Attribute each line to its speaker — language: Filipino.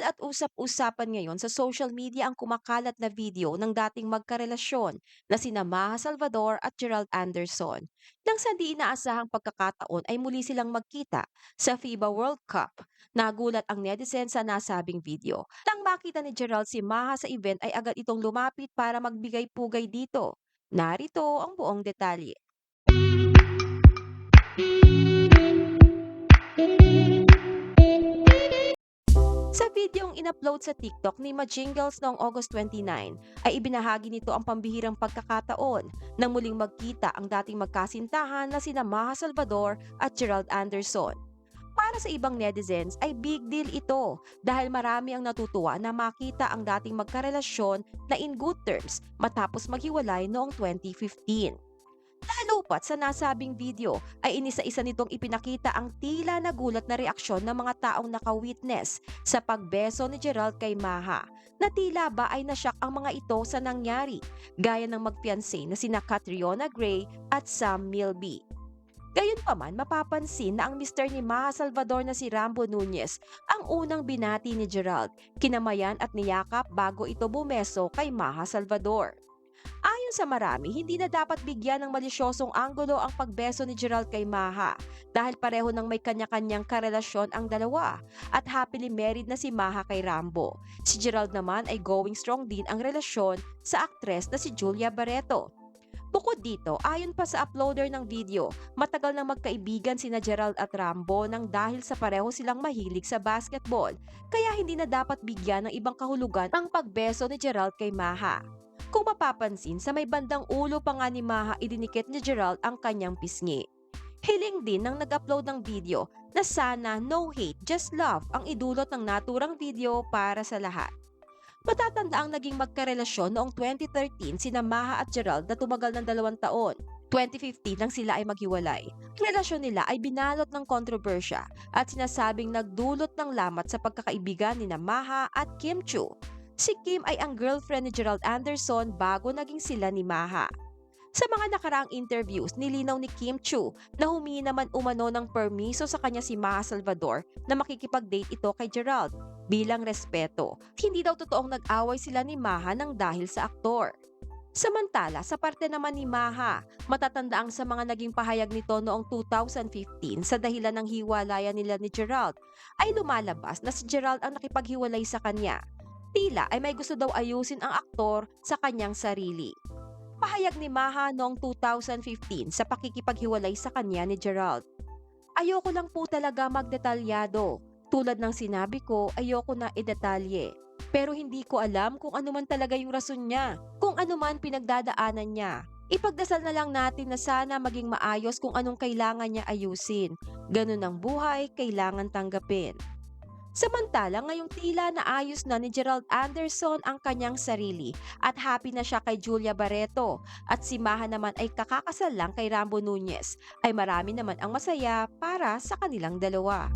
Speaker 1: Viral at usap-usapan ngayon sa social media ang kumakalat na video ng dating magkarelasyon na sina Maha Salvador at Gerald Anderson. Nang sa di inaasahang pagkakataon ay muli silang magkita sa FIBA World Cup. Nagulat ang netizen sa nasabing video. Nang makita ni Gerald si Maha sa event ay agad itong lumapit para magbigay pugay dito. Narito ang buong detalye. Videong inupload sa TikTok ni Majingles noong August 29, ay ibinahagi nito ang pambihirang pagkakataon na muling magkita ang dating magkasintahan na sina Maha Salvador at Gerald Anderson. Para sa ibang netizens ay big deal ito dahil marami ang natutuwa na makita ang dating magkarelasyon na in good terms matapos maghiwalay noong 2015. Lalo pat sa nasabing video ay inisa-isa nitong ipinakita ang tila nagulat na reaksyon ng mga taong naka-witness sa pagbeso ni Gerald kay Maha na tila ba ay nasyak ang mga ito sa nangyari gaya ng magpianse na sina Catriona Gray at Sam Milby. Gayunpaman, mapapansin na ang mister ni Maha Salvador na si Rambo Nunez ang unang binati ni Gerald, kinamayan at niyakap bago ito bumeso kay Maha Salvador. Ayon sa marami, hindi na dapat bigyan ng malisyosong anggulo ang pagbeso ni Gerald kay Maha dahil pareho ng may kanya-kanyang karelasyon ang dalawa at happily married na si Maha kay Rambo. Si Gerald naman ay going strong din ang relasyon sa aktres na si Julia Barreto. Bukod dito, ayon pa sa uploader ng video, matagal nang magkaibigan sina Gerald at Rambo nang dahil sa pareho silang mahilig sa basketball, kaya hindi na dapat bigyan ng ibang kahulugan ang pagbeso ni Gerald kay Maha. Kung mapapansin, sa may bandang ulo pa nga ni Maha idinikit ni Gerald ang kanyang pisngi. Hiling din ng nag-upload ng video na sana no hate, just love ang idulot ng naturang video para sa lahat. Matatanda ang naging magkarelasyon noong 2013 sina Maha at Gerald na tumagal ng dalawang taon. 2015 nang sila ay maghiwalay. Ang relasyon nila ay binalot ng kontrobersya at sinasabing nagdulot ng lamat sa pagkakaibigan ni Maha at Kim Chu. Si Kim ay ang girlfriend ni Gerald Anderson bago naging sila ni Maha. Sa mga nakaraang interviews, nilinaw ni Kim Chu na humingi naman umano ng permiso sa kanya si Maha Salvador na makikipag-date ito kay Gerald bilang respeto. Hindi daw totoong nag-away sila ni Maha ng dahil sa aktor. Samantala, sa parte naman ni Maha, matatanda ang sa mga naging pahayag nito noong 2015 sa dahilan ng hiwalayan nila ni Gerald, ay lumalabas na si Gerald ang nakipaghiwalay sa kanya. Tila ay may gusto daw ayusin ang aktor sa kanyang sarili. Pahayag ni Maha noong 2015 sa pakikipaghiwalay sa kanya ni Gerald. Ayoko lang po talaga magdetalyado. Tulad ng sinabi ko, ayoko na idetalye. Pero hindi ko alam kung ano man talaga yung rason niya, kung ano man pinagdadaanan niya. Ipagdasal na lang natin na sana maging maayos kung anong kailangan niya ayusin. Ganun ang buhay, kailangan tanggapin. Samantala, ngayong tila na ayos na ni Gerald Anderson ang kanyang sarili at happy na siya kay Julia Barreto at si Maha naman ay kakakasal lang kay Rambo Nunez ay marami naman ang masaya para sa kanilang dalawa.